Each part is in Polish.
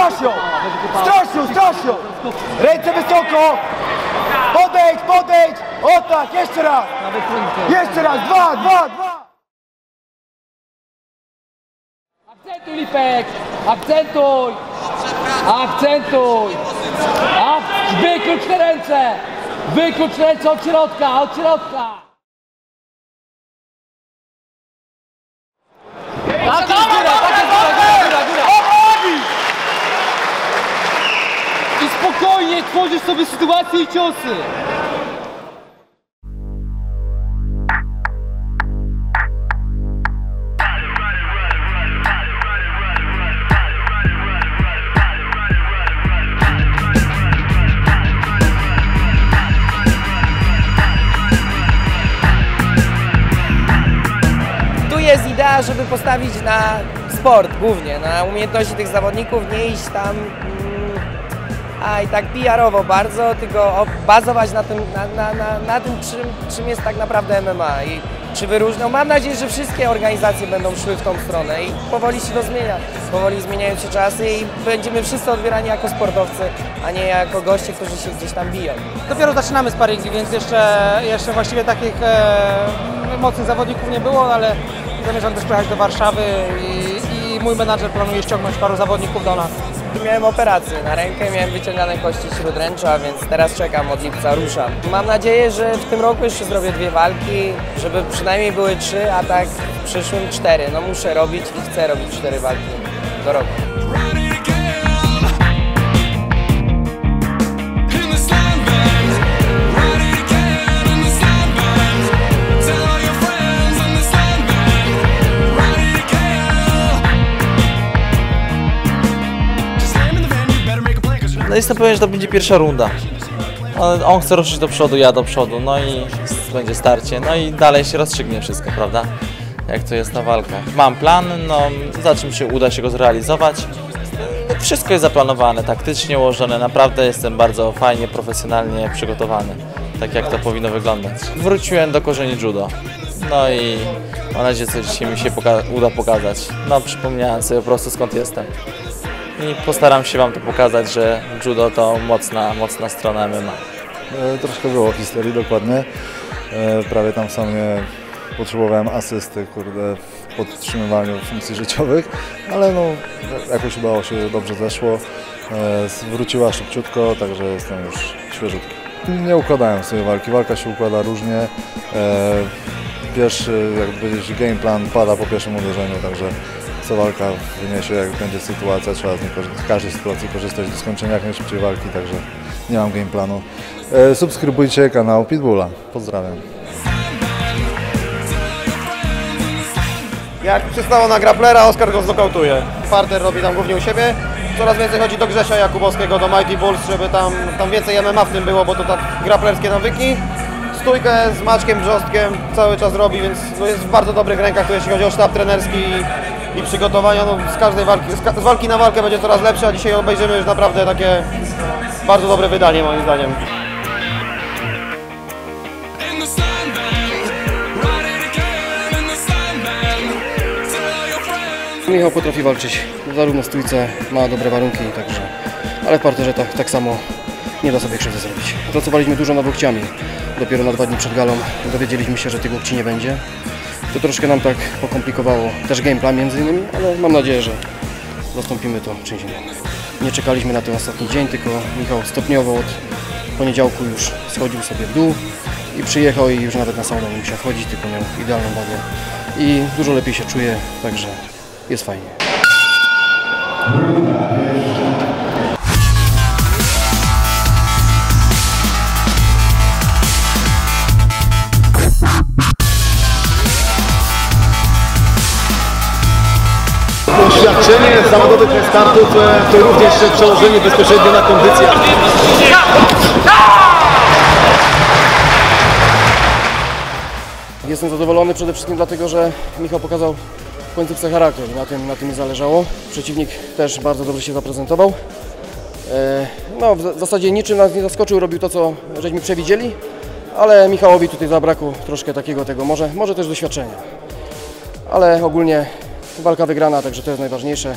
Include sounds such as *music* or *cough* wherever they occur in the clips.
strasz ją! Strasz ją! Ręce wysoko! Podejdź, podejdź! O tak, jeszcze raz! Jeszcze raz, dwa, dwa, dwa! Akcentuj Lipek! Akcentuj! Akcentuj! Wyklucz te ręce! Wyklucz ręce od środka, od środka! Tak jest góra, tak jest góra, góra, góra, góra! I spokojnie tworzysz sobie sytuacje i ciosy! Jest idea, żeby postawić na sport głównie, na umiejętności tych zawodników, nie iść tam a i tak PR-owo bardzo, tylko bazować na tym, na, na, na tym czym, czym jest tak naprawdę MMA i czy wyróżnią. Mam nadzieję, że wszystkie organizacje będą szły w tą stronę i powoli się to zmienia. Powoli zmieniają się czasy i będziemy wszyscy odbierani jako sportowcy, a nie jako goście, którzy się gdzieś tam biją. Dopiero zaczynamy sparingi, więc jeszcze, jeszcze właściwie takich e, mocnych zawodników nie było, ale zamierzam też pojechać do Warszawy i, i mój menadżer planuje ściągnąć paru zawodników do nas. Miałem operację na rękę, miałem wyciągane kości śródręcza, więc teraz czekam od lipca, ruszam. Mam nadzieję, że w tym roku jeszcze zrobię dwie walki, żeby przynajmniej były trzy, a tak w przyszłym cztery. No muszę robić i chcę robić cztery walki do roku. No jestem pewien, że to będzie pierwsza runda. On, on chce ruszyć do przodu, ja do przodu, no i będzie starcie. No i dalej się rozstrzygnie wszystko, prawda? Jak to jest na walkach. Mam plan, no za czym się uda się go zrealizować. Wszystko jest zaplanowane, taktycznie ułożone, naprawdę jestem bardzo fajnie, profesjonalnie przygotowany. Tak jak to powinno wyglądać. Wróciłem do korzeni judo. No i mam nadzieję, że dzisiaj mi się poka- uda pokazać. No przypomniałem sobie po prostu skąd jestem i postaram się Wam to pokazać, że judo to mocna, mocna strona MMA. E, Troszkę było historii dokładnie. E, Prawie tam w sumie potrzebowałem asysty, kurde, w podtrzymywaniu funkcji życiowych, ale no jakoś udało się, dobrze zeszło. E, Wróciła szybciutko, także jestem już świeżutki. Nie układałem sobie walki, walka się układa różnie. E, Pierwszy, powiedzieć, game plan pada po pierwszym uderzeniu, także co walka wyniesie, jak będzie sytuacja, trzeba z, niej, z każdej sytuacji korzystać do skończenia jak najszybciej walki, także nie mam game planu. E, subskrybujcie kanał Pitbulla. Pozdrawiam. Jak przystało na grapplera, Oskar go znokautuje. Parter robi tam głównie u siebie. Coraz więcej chodzi do Grzesia Jakubowskiego, do Mighty Bulls, żeby tam, tam więcej MMA w tym było, bo to tak grapplerskie nawyki. Stójkę z Maczkiem Brzostkiem cały czas robi, więc no jest w bardzo dobrych rękach, jeśli chodzi o sztab trenerski i, przygotowania. No z każdej walki, z, ka- z walki na walkę będzie coraz lepsze, a dzisiaj obejrzymy już naprawdę takie bardzo dobre wydanie moim zdaniem. Michał potrafi walczyć zarówno w stójce, ma dobre warunki, także, ale w parterze tak, tak samo nie da sobie krzywdy zrobić. Pracowaliśmy dużo nad łokciami. Dopiero na dwa dni przed galą dowiedzieliśmy się, że tych łokci nie będzie. To troszkę nam tak pokomplikowało też game plan między innymi, ale mam nadzieję, że zastąpimy to czymś innym. Nie czekaliśmy na ten ostatni dzień, tylko Michał stopniowo od poniedziałku już schodził sobie w dół i przyjechał i już nawet na saunę nie musiał wchodzić, tylko miał idealną wagę i dużo lepiej się czuje, także jest fajnie. Doświadczenie zawodowych startów to również przełożenie bezpośrednio na kondycję. Jestem zadowolony przede wszystkim dlatego, że Michał pokazał w końcówce charakter na tym, na tym mi zależało. Przeciwnik też bardzo dobrze się zaprezentował. E, No, w zasadzie niczym nas nie zaskoczył, robił to, co żeśmy przewidzieli, ale Michałowi tutaj zabrakło troszkę takiego tego, może, może też doświadczenia. Ale ogólnie walka wygrana, także to jest najważniejsze.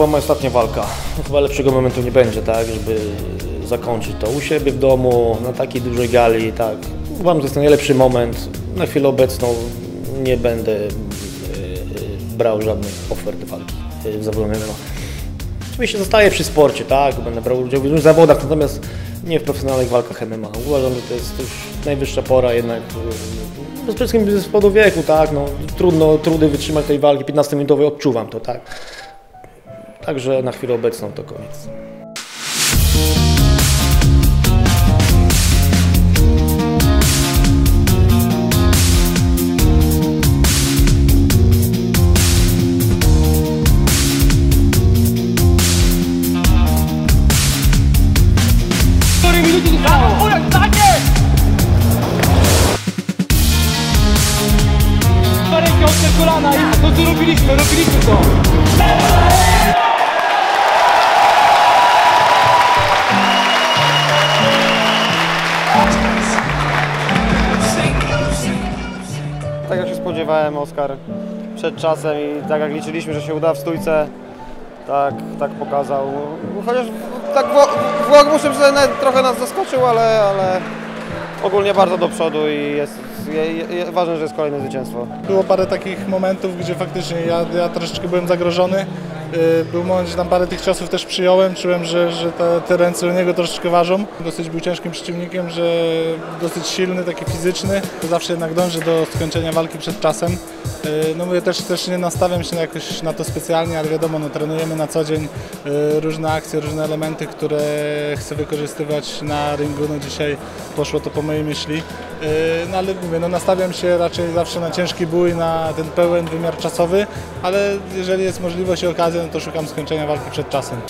Była moja ostatnia walka. *laughs* Chyba lepszego momentu nie będzie, tak, żeby zakończyć to u siebie w domu, na takiej dużej gali, tak. Uważam, że jest najlepszy moment. Na chwilę obecną nie będę e, e, brał żadnych ofert walki e, w zawodzie MMA. Oczywiście zostaję przy sporcie, tak, będę brał udział w różnych zawodach, natomiast nie w profesjonalnych walkach MMA. Uważam, że to jest już najwyższa pora jednak, no, przede wszystkim z powodu wieku, tak, no, trudno, trudy wytrzymać tej walki 15-minutowej, odczuwam to, tak. Także na chwilę obecną to koniec. Spodziewałem, Oskar przed czasem i tak jak liczyliśmy, że się uda w stójce, tak, tak pokazał. Chociaż tak Włoch muszę przyznać, trochę nas zaskoczył, ale, ale ogólnie bardzo do przodu i jest, je, je, ważne, że jest kolejne zwycięstwo. Było parę takich momentów, gdzie faktycznie ja, ja troszeczkę byłem zagrożony. Yy, Był moment, że tam parę tych ciosów też przyjąłem. Czułem, że, że te, te ręce u niego troszeczkę ważą. Dosyć był ciężkim przeciwnikiem, że dosyć silny, taki fizyczny. Zawsze jednak dąży do skończenia walki przed czasem. Yy, No mówię, też, też nie nastawiam się jakoś na to specjalnie, ale wiadomo, no, trenujemy na co dzień yy, różne akcje, różne elementy, które chcę wykorzystywać na ringu. No dzisiaj poszło to po mojej myśli. No ale mówię, no nastawiam się raczej zawsze na ciężki bój, na ten pełen wymiar czasowy, ale jeżeli jest możliwość i okazja, to szukam skończenia walki przed czasem.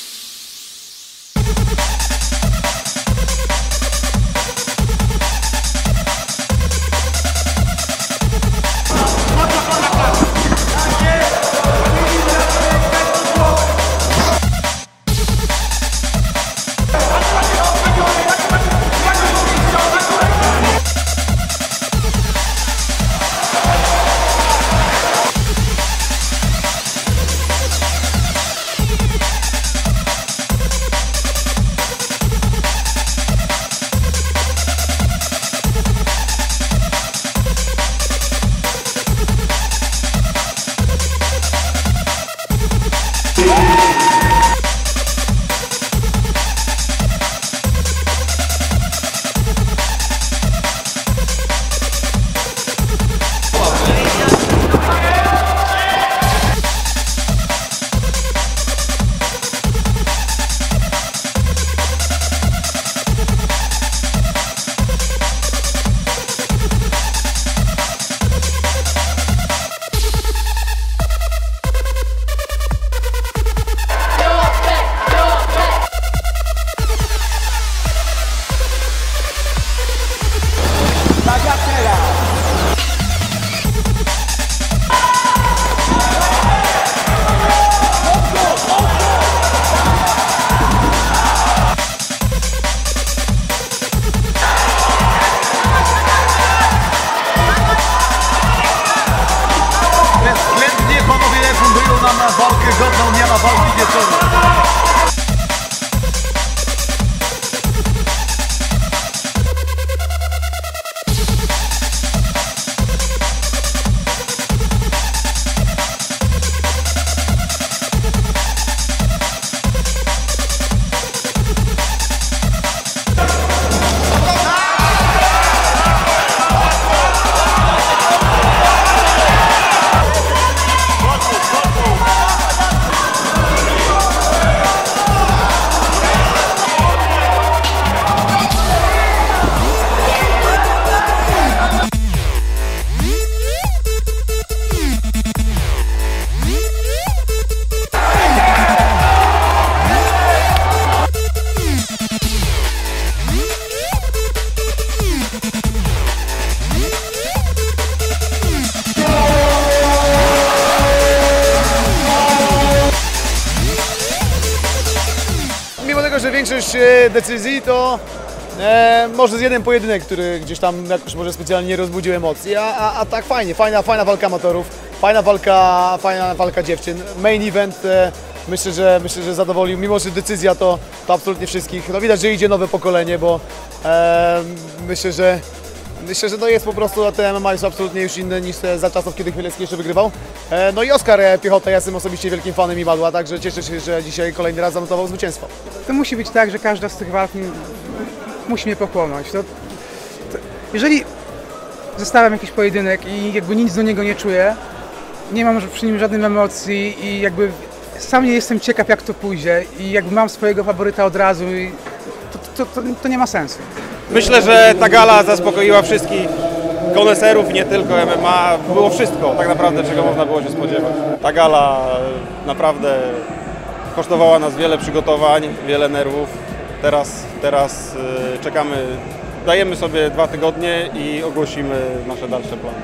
Walki wieczoru. Mimo tego, że większość e, decyzji to e, może z jeden pojedynek, który gdzieś tam jakoś może specjalnie nie rozbudził emocji, a, a, a tak fajnie, fajna, fajna walka amatorów, fajna walka, fajna walka dziewczyn, main event, e, myślę, że myślę, że zadowolił, mimo że decyzja to, to absolutnie wszystkich. No widać, że idzie nowe pokolenie, bo e, myślę, że Myślę, że to jest po prostu, te MMA są absolutnie już inne niż za czasów, kiedy Chmielewski jeszcze wygrywał. E, No i Oskar e, Piechota, ja jestem osobiście wielkim fanem Imadła, także cieszę się, że dzisiaj kolejny raz zanotował zwycięstwo. To musi być tak, że każda z tych walk musi mnie pochłonąć. To, to, jeżeli zostawiam jakiś pojedynek i jakby nic do niego nie czuję, nie mam przy nim żadnych emocji i jakby sam nie jestem ciekaw jak to pójdzie i jakby mam swojego faworyta od razu i to, to, to nie ma sensu. Myślę, że ta gala zaspokoiła wszystkich koneserów, nie tylko MMA. Było wszystko, tak naprawdę, czego można było się spodziewać. Ta gala e, naprawdę kosztowała nas wiele przygotowań, wiele nerwów. Teraz, teraz e, czekamy, dajemy sobie dwa tygodnie i ogłosimy nasze dalsze plany.